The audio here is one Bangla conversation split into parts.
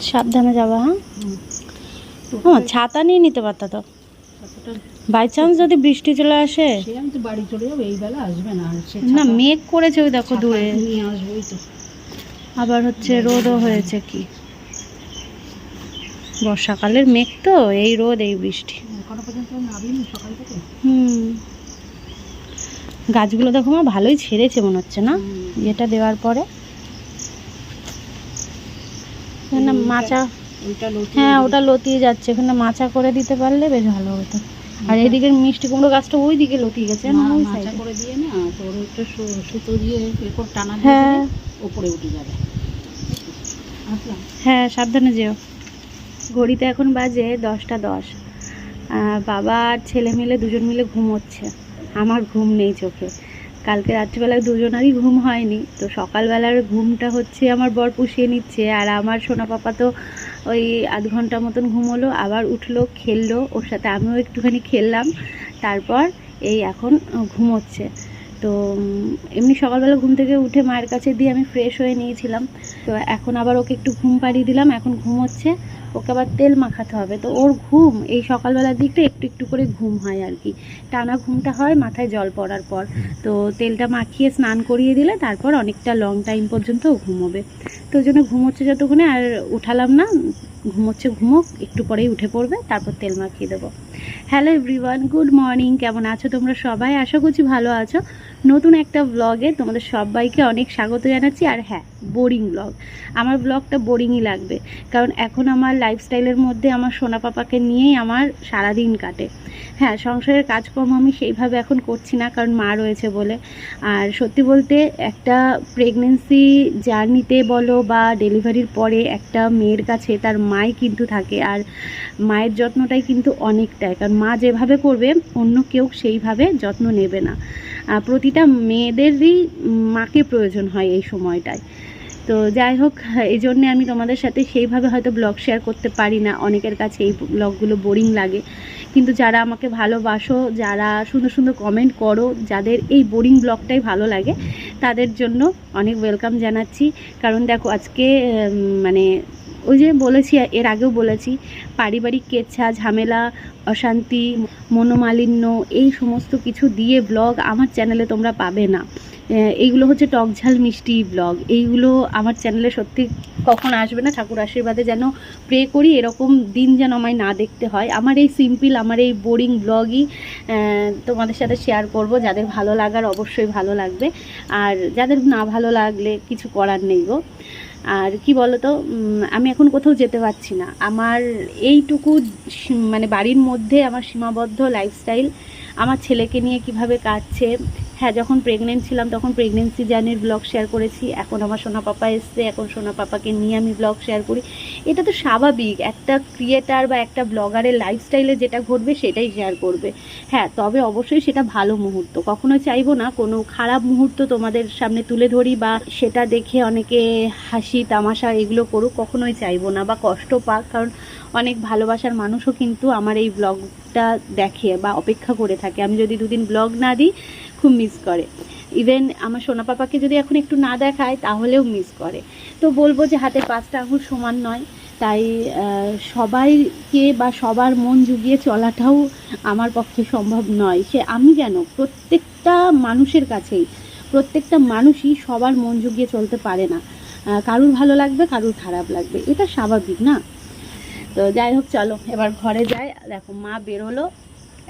সাবধানে যাবা হ্যাঁ? ও ছাতা নিয়ে নিতে পারতা তো। বাই চান্স যদি বৃষ্টি চলে আসে? আমি তো বাড়ি চলে যাব এই বেলা আসবে না না মেঘ করেছে ওই দেখো দূরে। নিয়ে আসবোই তো। আবার হচ্ছে রোদও হয়েছে কি? বর্ষাকালের মেঘ তো এই রোদ এই বৃষ্টি। এখনও পর্যন্ত নাবিনি সকাল থেকে? হুম। গাছগুলো দেখো মা ভালোই ছেড়েছে মনে হচ্ছে না? এটা দেওয়ার পরে। এখানে মাচা হ্যাঁ ওটা লতিয়ে যাচ্ছে। এখানে মাচা করে দিতে পারলে বেশ ভালো হতো। আর এদিকের মিষ্টি কুমড়ো গাছটা ওই দিকে লতিয়ে গেছে না ওই সাইডে করে দিয়ে না তোর একটা সুতো দিয়ে এরপর টানা দিয়ে হ্যাঁ। উঠে যাবে। হ্যাঁ সাবধানে যেও। ঘড়িতে এখন বাজে দশটা দশ। বাবা আর ছেলে মিলে দুজন মিলে ঘুমোচ্ছে। আমার ঘুম নেই চোখে। কালকে রাত্রিবেলায় দুজনারই ঘুম হয়নি, তো সকালবেলার ঘুমটা হচ্ছে আমার বর পুষিয়ে নিচ্ছে, আর আমার সোনা পাপা তো ওই আধ ঘণ্টা মতন ঘুমোলো, আবার উঠল, খেললো, ওর সাথে আমিও একটুখানি খেললাম, তারপর এই এখন ঘুমোচ্ছে। তো এমনি সকালবেলা ঘুম থেকে উঠে মায়ের কাছে দিয়ে আমি ফ্রেশ হয়ে নিয়েছিলাম। তো এখন আবার ওকে একটু ঘুম পাড়িয়ে দিলাম, এখন ঘুমোচ্ছে। ওকে আবার তেল মাখাতে হবে। তো ওর ঘুম, এই সকালবেলার দিকটা একটু একটু করে ঘুম হয় আর কি। টানা ঘুমটা হয়, মাথায় জল পড়ার পর। তো তেলটা মাখিয়ে স্নান করিয়ে দিলে তারপর অনেকটা লং টাইম পর্যন্ত ঘুমোবে। তো ওই জন্য ঘুমোচ্ছে যতক্ষণে, আর উঠালাম না, ঘুমোচ্ছে ঘুমোক, একটু পরেই উঠে পড়বে, তারপর তেল মাখিয়ে দেবো। হ্যালো এভরিওয়ান গুড মর্নিং কেমন আছো তোমরা সবাই? আশা করছি ভালো আছো। নতুন একটা ব্লগে তোমাদের সবাইকে অনেক স্বাগত জানাচ্ছি, আর হ্যাঁ বোরিং ব্লগ আমার ব্লগটা বোরিংই লাগবে, কারণ এখন আমার লাইফস্টাইলের মধ্যে আমার সোনা পাপাকে নিয়েই আমার সারাদিন কাটে। হ্যাঁ সংসারের কাজকর্ম আমি সেইভাবে এখন করছি না, কারণ মা রয়েছে বলে। আর সত্যি বলতে একটা প্রেগনেন্সি জার্নিতে বলো বা ডেলিভারির পরে একটা মেয়ের কাছে তার মাই কিন্তু থাকে, আর মায়ের যত্নটাই কিন্তু অনেকটাই, কারণ মা যেভাবে করবে, অন্য কেউ সেইভাবে যত্ন নেবে না। প্রতিটা মেয়েদেরই মাকে প্রয়োজন হয় এই সময়টায়। তো যাই হোক, এই জন্যে আমি তোমাদের সাথে সেইভাবে হয়তো ব্লগ শেয়ার করতে পারি না। অনেকের কাছে এই ব্লগগুলো বোরিং লাগে। কিন্তু যারা আমাকে ভালোবাসো, যারা সুন্দর সুন্দর কমেন্ট করো, যাদের এই বোরিং ব্লগটাই ভালো লাগে, তাদের জন্য অনেক ওয়েলকাম জানাচ্ছি। কারণ দেখো আজকে মানে ওই যে বলেছি, এর আগেও বলেছি, পারিবারিক কেচ্ছা, ঝামেলা, অশান্তি, মনোমালিন্য, এই সমস্ত কিছু দিয়ে ব্লগ আমার চ্যানেলে তোমরা পাবে না। এইগুলো হচ্ছে টকঝাল মিষ্টি ব্লগ এইগুলো আমার চ্যানেলে সত্যি কখন আসবে না ঠাকুর আশীর্বাদে যেন প্রে করি এরকম দিন যেন আমায় না দেখতে হয়। আমার এই সিম্পল আমার এই বোরিং ব্লগই তোমাদের সাথে শেয়ার করব। যাদের ভালো লাগার অবশ্যই ভালো লাগবে। আর যাদের না ভালো লাগলে কিছু করার নেই গো। আর কি উম, আমি এখন কোথাও যেতে পারছি না। আমার এইটুকু মানে বাড়ির মধ্যে আমার সীমাবদ্ধ লাইফস্টাইল আমার ছেলেকে নিয়ে কীভাবে কাটছে হ্যাঁ যখন প্রেগনেন্ট ছিলাম, তখন প্রেগনেন্সি জার্নির ব্লগ শেয়ার করেছি। এখন আমার সোনা পাপা এসছে, এখন সোনা পাপাকে নিয়ে আমি ব্লগ শেয়ার করি। এটা তো স্বাভাবিক, একটা ক্রিয়েটার বা একটা ব্লগারের লাইফস্টাইলে যেটা ঘটবে, সেটাই শেয়ার করবে। হ্যাঁ তবে অবশ্যই সেটা ভালো মুহূর্ত। কখনোই চাইব না, কোনো খারাপ মুহূর্ত তোমাদের সামনে তুলে ধরি বা সেটা দেখে অনেকে হাসি, তামাশা এগুলো করুক, কখনোই চাইব না বা কষ্ট পাক। কারণ অনেক ভালোবাসার মানুষও কিন্তু আমার এই ব্লগটা দেখে বা অপেক্ষা করে থাকে। আমি যদি দুদিন ব্লগ না দিই খুব মিস করে। ইভেন আমার সোনা পাপাকে যদি এখন একটু না দেখায়, তাহলেও মিস করে। তো বলব যে হাতের পাঁচটা আঙুল সমান নয়। তাই সবাইকে বা সবার মন জুগিয়ে চলাটাও আমার পক্ষে সম্ভব নয়। সে আমি কেন প্রত্যেকটা মানুষের কাছেই, প্রত্যেকটা মানুষই সবার মন জুগিয়ে চলতে পারে না। কারুর ভালো লাগবে, কারুর খারাপ লাগবে। এটা স্বাভাবিক, না? তো যাই হোক, চলো, এবার ঘরে যাই। দেখো, মা বেরোলো।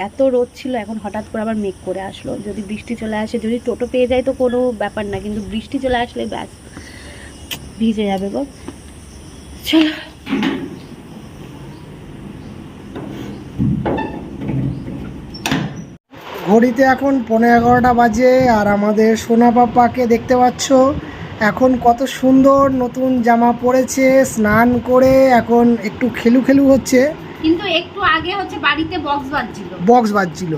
এত রোদ ছিল, এখন হঠাৎ করে আবার মেঘ করে আসলো। যদি বৃষ্টি চলে আসে, যদি টোটো পেয়ে যায় তো কোনো ব্যাপার না, কিন্তু বৃষ্টি চলে আসলে ব্যাস, ভিজে যাবে গো চলো। ঘড়িতে এখন পনেরো এগারোটা বাজে, আর আমাদের সোনা পাপাকে দেখতে পাচ্ছ। এখন কত সুন্দর নতুন জামা পরেছে, স্নান করে এখন একটু খেলু খেলু হচ্ছে। কিন্তু একটু আগে হচ্ছে বাড়িতে বক্স বাজছিল। বক্স বাজছিল।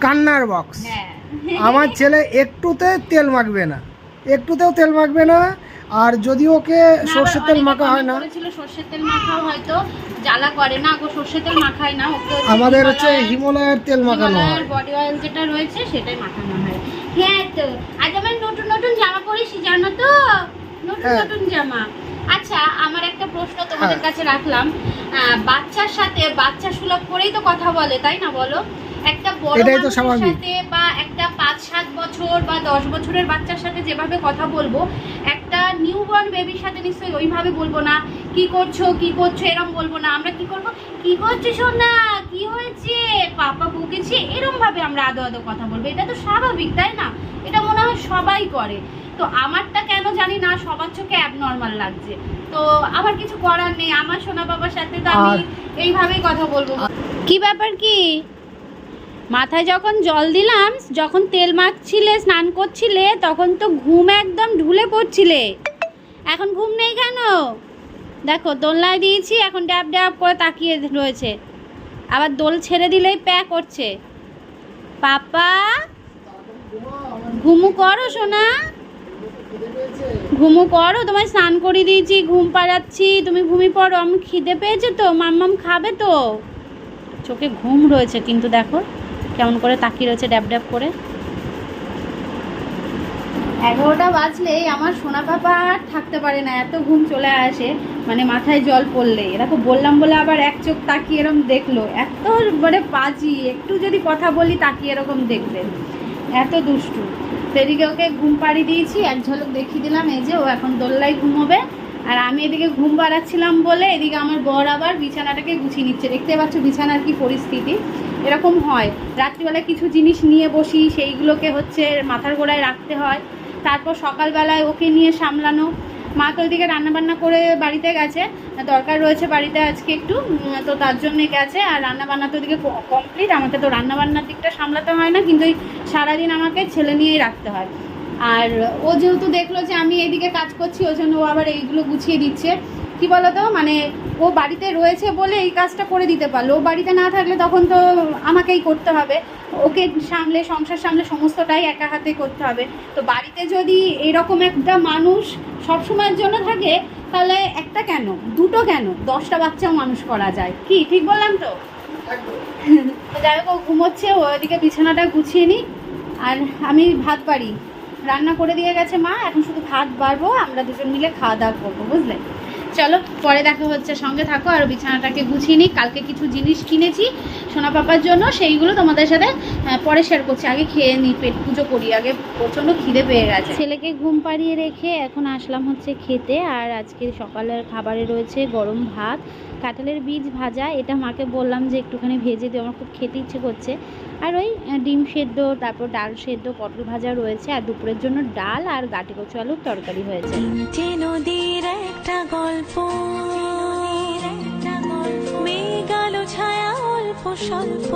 কান্নার বক্স হ্যাঁ। আমার ছেলে একটুতে তেল মাখবে না। একটুতেও তেল মাখবে না। আর যদি ওকে সর্ষের তেল মাখা হয় না। সর্ষের তেল মাখাও হয়তো জ্বালা করে না। গো সর্ষের তেল মাখায় না। আমাদের হচ্ছে হিমালয়ের- হিমালয়ের তেল মাখানো হয়। বডি অয়েল যেটা রয়েছে সেটাই মাখানো হয়। হ্যাঁ তো আজ আমার নতুন নতুন জামা পরেছি জানো তো? নতুন হ্যাঁ। নতুন জামা। আচ্ছা আমার একটা প্রশ্ন তোমাদের হ্যাঁ। কাছে রাখলাম। বাচ্চার সাথে বাচ্চা সুলভ করেই তো কথা বলে তাই না বলো? একটা বড় মানুষের সাথে বা একটা পাঁচ সাত বছর বা দশ বছরের বাচ্চার সাথে যেভাবে কথা বলব একটা নিউ বর্ন বেবির সাথে নিশ্চয়ই ওইভাবে বলব না কি করছ কি করছ? এরম বলব না। আমরা কি করব? কি করছ সোনা? কি হয়েছে? পাপা বকেছে? এরম ভাবে আমরা আদো আদো কথা বলব। এটা তো স্বাভাবিক তাই না? এটা মনে হয় সবাই করে। তো আমারটা কেন জানি না সবার চোখে অ্যাবনর্মাল লাগছে। তো আমার কিছু করার নেই আমার সোনা বাবার সাথে তো আমি এইভাবেই কথা বলব। কি ব্যাপার কি? মাথায় যখন জল দিলাম যখন তেল মাখছিলে স্নান করছিলে তখন তো ঘুম একদম ঢুলে পড়ছিলে। এখন ঘুম নেই কেন? দেখো দোলনায় দিয়েছি এখন ড্যাব ড্যাব করে তাকিয়ে রয়েছে। আবার দোল ছেড়ে দিলেই প্যা করছে। পাপা ঘুমু করো সোনা। ঘুমু করো, তোমায় স্নান করিয়ে দিয়েছি, ঘুম পাড়াচ্ছি, তুমি ঘুমিয়ে পড়ো, আমি খিদে পেয়েছে তো, মাম্মাম খাবে তো। চোখে ঘুম রয়েছে, কিন্তু দেখো কেমন করে তাকিয়ে রয়েছে ড্যাব ড্যাব করে। এগারোটা বাজলেই আমার সোনা পাপা আর থাকতে পারে না, এত ঘুম চলে আসে মানে মাথায় জল পড়লে। এরকম বললাম বলে আবার এক চোখ তাকিয়ে এরকম দেখল, এত মানে পাজি, একটু যদি কথা বলি তাকিয়ে এরকম দেখবে। এত দুষ্টু। তো এদিকে ওকে ঘুম পাড়িয়ে দিয়েছি, এক ঝলক দেখিয়ে দিলাম, এই যে ও এখন দোল্লাই ঘুমোবে। আর আমি এদিকে ঘুম বাড়াচ্ছিলাম বলে এদিকে আমার বর আবার বিছানাটাকে গুছিয়ে নিচ্ছে। দেখতে পাচ্ছ বিছানার কি পরিস্থিতি। এরকম হয়। রাত্রিবেলায় কিছু জিনিস নিয়ে বসি, সেইগুলোকে হচ্ছে মাথার গোড়ায় রাখতে হয়। তারপর সকালবেলায় ওকে নিয়ে সামলানো। মা তো ওইদিকে রান্নাবান্না করে বাড়িতে গেছে দরকার রয়েছে বাড়িতে আজকে একটু তো তার জন্যে গেছে, আর রান্নাবান্না তো ওদিকে কমপ্লিট আমাকে তো রান্নাবান্নার দিকটা সামলাতে হয় না, কিন্তু ওই সারাদিন আমাকে ছেলে নিয়েই রাখতে হয়। আর ও যেহেতু দেখল যে আমি এইদিকে কাজ করছি, ওই জন্য ও আবার এইগুলো গুছিয়ে দিচ্ছে। কি বলতো? মানে ও বাড়িতে রয়েছে বলে এই কাজটা করে দিতে পারল। ও বাড়িতে না থাকলে তখন তো আমাকেই করতে হবে। ওকে সামলে সংসার সামলে সমস্তটাই একা হাতে করতে হবে। তো বাড়িতে যদি এরকম একটা মানুষ সবসময়ের জন্য থাকে তাহলে একটা কেন? দুটো কেন? দশটা বাচ্চাও মানুষ করা যায়। কি ঠিক বললাম তো? যাই হোক ও ঘুমোচ্ছে ও ওইদিকে বিছানাটা গুছিয়ে নিই আর আমি ভাত বাড়ি। রান্না করে দিয়ে গেছে মা এখন শুধু ভাত বাড়বো আমরা দুজন মিলে খাওয়া দাওয়া করব বুঝলে? চলো, পরে দেখা হচ্ছে। সঙ্গে থাকো আর বিছানাটাকে গুছিয়ে নিই কালকে কিছু জিনিস কিনেছি সোনা পাপার জন্য, সেইগুলো তোমাদের সাথে পরে শেয়ার করছি। আগে খেয়ে নিই পেট পুজো করি। আগে প্রচণ্ড খিদে পেয়ে গেছে। ছেলেকে ঘুম পাড়িয়ে রেখে এখন আসলাম হচ্ছে খেতে। আর আজকে সকালের খাবারে রয়েছে গরম ভাত, কাঁঠালের বীজ ভাজা। এটা মাকে বললাম যে একটুখানি ভেজে দিও আমার খুব খেতে ইচ্ছে করছে। আর ওই ডিম সেদ্ধ তারপর ডাল সেদ্ধ পটল ভাজা রয়েছে আর দুপুরের জন্য ডাল আর গাটি কচু আলুর তরকারি হয়েছে। নদীর একটা গল্প মেঘালো ছায়া অল্প স্বল্প।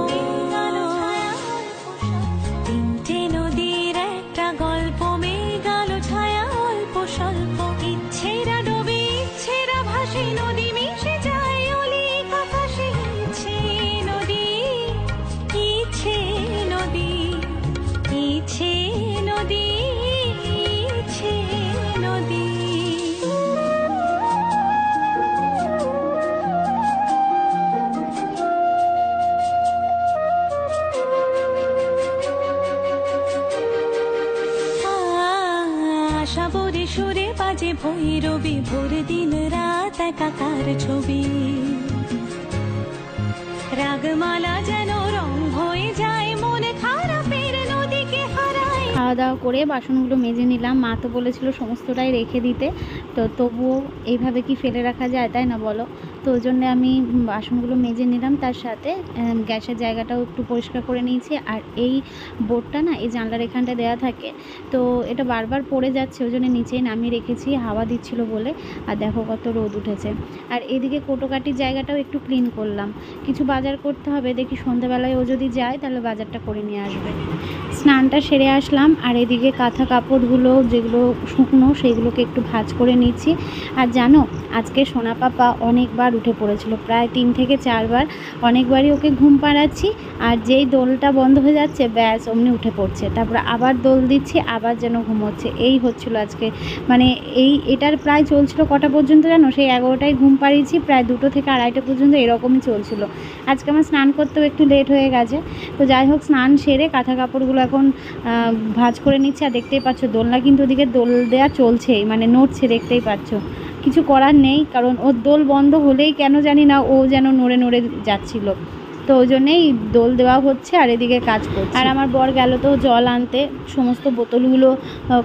আশা বরে সুরে বাজে ভৈরবী ভোর দিন রাত একাকার ছবি। রাগমালা যেন রং হয়ে যায়, মন খারাপের নদীকে হারায়। খাওয়া দাওয়া করে বাসনগুলো মেজে নিলাম। মা তো বলেছিল সমস্তটাই রেখে দিতে। তো তবুও এইভাবে কি ফেলে রাখা যায় তাই না বলো? তো ওই জন্যে আমি বাসনগুলো মেজে নিলাম তার সাথে গ্যাসের জায়গাটাও একটু পরিষ্কার করে নিয়েছি। আর এই বোর্ডটা না, এই জানলার এখানটা দেওয়া থাকে, তো এটা বারবার পড়ে যাচ্ছে, ওই জন্য নিচেই নামিয়ে রেখেছি, হাওয়া দিচ্ছিল বলে। আর দেখো কত রোদ উঠেছে। আর এদিকে কোটোকাটির জায়গাটাও একটু ক্লিন করলাম। কিছু বাজার করতে হবে, দেখি সন্ধ্যাবেলায় ও যদি যায়, তাহলে বাজারটা করে নিয়ে আসবে। স্নানটা সেরে আসলাম, আর এদিকে কাঁথা কাপড়গুলো যেগুলো শুকনো সেগুলোকে একটু ভাঁজ করে নিচ্ছি। আর জানো, আজকে সোনা পাপা অনেকবার চারবার উঠে পড়েছিল। প্রায় তিন থেকে চারবার অনেকবারই ওকে ঘুম পাড়াচ্ছি আর যেই দোলটা বন্ধ হয়ে যাচ্ছে, ব্যাস, অমনি উঠে পড়ছে। তারপরে আবার দোল দিচ্ছি, আবার যেন ঘুমোচ্ছে। এই হচ্ছিল আজকে। মানে এই, এটার প্রায় চলছিল কটা পর্যন্ত জানো? সেই এগারোটায় ঘুম পাড়িয়েছি, প্রায় দুটো থেকে আড়াইটা পর্যন্ত এরকমই চলছিল। আজকে আমার স্নান করতেও একটু লেট হয়ে গেছে। তো যাই হোক, স্নান সেরে কাঁথা কাপড়গুলো এখন ভাঁজ করে নিচ্ছে। আর দেখতেই পাচ্ছ, দোলনা কিন্তু ওদিকে দোল দেওয়া চলছেই। মানে নড়ছে, দেখতেই পাচ্ছ। কিছু করার নেই, কারণ ওর দোল বন্ধ হলেই কেন জানি না ও যেন নড়ে নড়ে যাচ্ছিল। তো ওই জন্যেই দোল দেওয়া হচ্ছে আর এদিকে কাজ করছে। আর আমার বর গেল তো জল আনতে, সমস্ত বোতলগুলো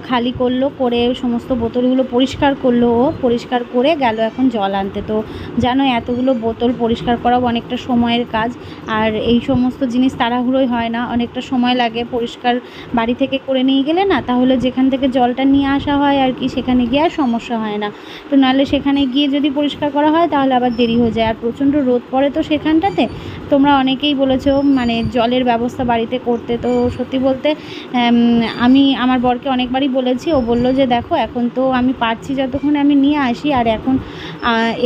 খালি করল, করে সমস্ত বোতলগুলো পরিষ্কার করল ও, পরিষ্কার করে গেল এখন জল আনতে। তো জানো এতগুলো বোতল পরিষ্কার করাও অনেকটা সময়ের কাজ, আর এই সমস্ত জিনিস তাড়াহুড়োই হয় না, অনেকটা সময় লাগে পরিষ্কার বাড়ি থেকে করে নিয়ে গেলে না, তাহলে যেখান থেকে জলটা নিয়ে আসা হয় আর কি, সেখানে গিয়ে আর সমস্যা হয় না। তো নাহলে সেখানে গিয়ে যদি পরিষ্কার করা হয়, তাহলে আবার দেরি হয়ে যায়। আর প্রচণ্ড রোদ পড়ে তো সেখানটাতে, তোমরা অনেকেই বলেছ মানে জলের ব্যবস্থা বাড়িতে করতে। তো সত্যি বলতে আমি আমার বরকে অনেকবারই বলেছি, ও বলল যে দেখো, এখন তো আমি পারছি যতক্ষণ আমি নিয়ে আসি, আর এখন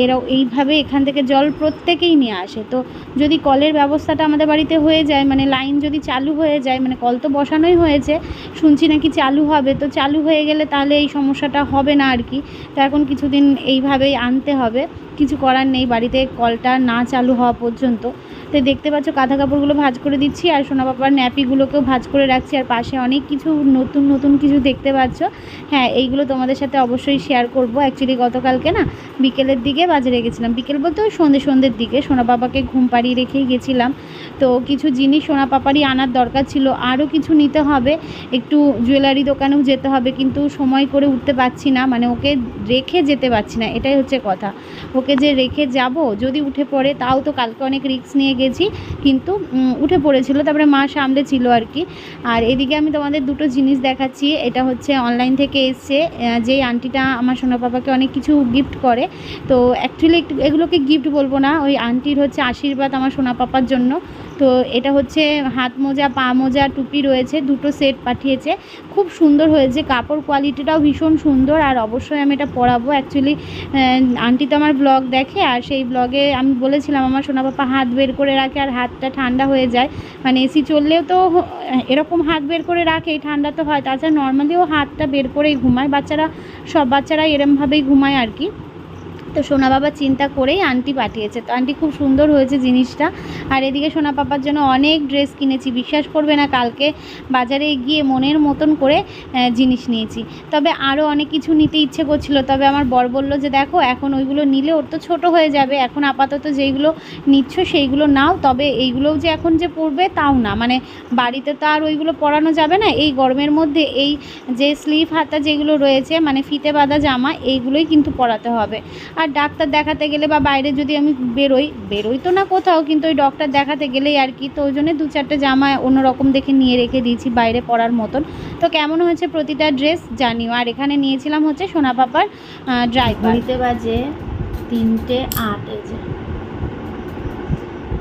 এরাও এইভাবে এখান থেকে জল প্রত্যেকেই নিয়ে আসে। তো যদি কলের ব্যবস্থাটা আমাদের বাড়িতে হয়ে যায় মানে লাইন যদি চালু হয়ে যায় মানে কল তো বসানোই হয়েছে, শুনছি নাকি চালু হবে। তো চালু হয়ে গেলে তাহলে এই সমস্যাটা হবে না আর কি। তো এখন কিছুদিন এইভাবেই আনতে হবে। কিছু করার নেই, বাড়িতে কলটা না চালু হওয়া পর্যন্ত। তো দেখতে পাচ্ছ কাঁথা কাপড়গুলো ভাঁজ করে দিচ্ছি আর সোনা বাবার ন্যাপিগুলোকেও ভাঁজ করে রাখছি আর পাশে অনেক কিছু নতুন নতুন কিছু দেখতে পাচ্ছ। হ্যাঁ এইগুলো তোমাদের সাথে অবশ্যই শেয়ার করব। অ্যাকচুয়ালি গতকালকে না বিকেলের দিকে বাজারে গেছিলাম বিকেল বলতে ওই সন্ধ্যে সন্ধ্যের দিকে সোনা বাবাকে ঘুম পাড়িয়ে রেখেই গেছিলাম। তো কিছু জিনিস সোনা পাপারই আনার দরকার ছিল। আরও কিছু নিতে হবে। একটু জুয়েলারি দোকানেও যেতে হবে। কিন্তু সময় করে উঠতে পারছি না। মানে ওকে রেখে যেতে পারছি না। এটাই হচ্ছে কথা। ওকে যে রেখে যাব, যদি উঠে পড়ে, তাও তো কালকে অনেক রিক্স নিয়ে গেছি। কিন্তু উঠে পড়েছিল, তারপরে মা সামনে ছিল আর কি। আর এদিকে আমি তোমাদের দুটো জিনিস দেখাচ্ছি, এটা হচ্ছে অনলাইন থেকে এসছে যেই আন্টিটা আমার সোনা পাপাকে অনেক কিছু গিফট করে। তো অ্যাকচুয়ালি এগুলোকে গিফট বলব না, ওই আন্টির হচ্ছে আশীর্বাদ আমার সোনা পাপার জন্য। তো এটা হচ্ছে হাত মোজা, পা মোজা, টুপি রয়েছে, দুটো সেট পাঠিয়েছে। খুব সুন্দর হয়েছে, কাপড় কোয়ালিটিটাও ভীষণ সুন্দর। আর অবশ্যই আমি এটা পরাবো। অ্যাকচুয়ালি আন্টি তো আমার ব্লগ দেখে, আর সেই ব্লগে আমি বলেছিলাম, আমার সোনা পাপা হাত বের করে রাখে আর হাতটা ঠান্ডা হয়ে যায়। মানে এসি চললেও তো এরকম হাত বের করে রাখে ঠান্ডা তো হয়। তাছাড়া নর্মালিও হাতটা বের করেই ঘুমায়। বাচ্চারা, সব বাচ্চারা এরমভাবেই ঘুমায় আর কি। তো সোনা বাবা চিন্তা করেই আন্টি পাঠিয়েছে। তো আন্টি খুব সুন্দর হয়েছে জিনিসটা। আর এদিকে সোনা পাপার জন্য অনেক ড্রেস কিনেছি, বিশ্বাস করবে না, কালকে বাজারে গিয়ে মনের মতন করে জিনিস নিয়েছি। তবে আরও অনেক কিছু নিতে ইচ্ছে করছিল। তবে আমার বর বলল যে, দেখো, এখন ওইগুলো নিলে ওর তো ছোটো হয়ে যাবে। এখন আপাতত যেইগুলো নিচ্ছ সেইগুলো নাও। তবে এইগুলোও যে এখন যে পরবে, তাও না। মানে বাড়িতে তো আর ওইগুলো পরানো যাবে না। এই গরমের মধ্যে এই যে স্লিভ হাতা যেগুলো রয়েছে মানে ফিতে বাঁধা জামা, এইগুলোই কিন্তু পরাতে হবে। আর ডাক্তার দেখাতে গেলে বা বাইরে যদি আমি বেরোই বেরোই তো না কোথাও, কিন্তু ওই ডক্টর দেখাতে গেলেই আর কি, তো ওই জন্য দু চারটে জামা অন্যরকম দেখে নিয়ে রেখে দিয়েছি বাইরে পরার মতন। তো কেমন হয়েছে প্রতিটা ড্রেস জানিও। আর এখানে নিয়েছিলাম হচ্ছে সোনা পাপার ড্রাইভার বাজে তিনটে আট যে।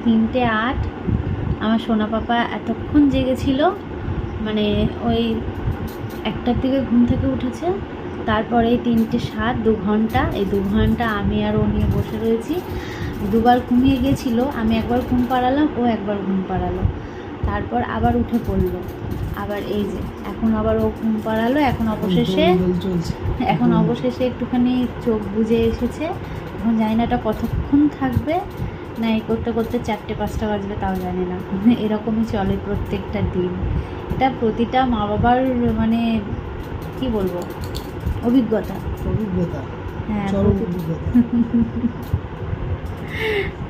তিনটে আট, আমার সোনা পাপা এতক্ষণ জেগেছিল মানে ওই একটার দিকে ঘুম থেকে উঠেছে তারপরে এই তিনটে সাত দু ঘণ্টা। এই দু ঘণ্টা আমি আর ও নিয়ে বসে রয়েছি। দুবার ঘুমিয়ে গেছিল আমি একবার ঘুম পাড়ালাম ও একবার ঘুম পাড়ালো। তারপর আবার উঠে পড়ল। আবার এই যে এখন আবার ও ঘুম পাড়ালো এখন অবশেষে এখন অবশেষে একটুখানি চোখ বুজে এসেছে। এখন জানি না এটা কতক্ষণ থাকবে না এই করতে করতে চারটে পাঁচটা বাজবে তাও জানি না। এরকমই চলে প্রত্যেকটা দিন। এটা প্রতিটা মা বাবার মানে কি বলব? অভিজ্ঞতা। অভিজ্ঞতা। হ্যাঁ চরম অভিজ্ঞতা।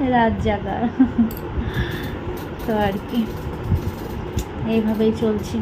রাত জাগা। তো আর কি। এইভাবেই চলছি।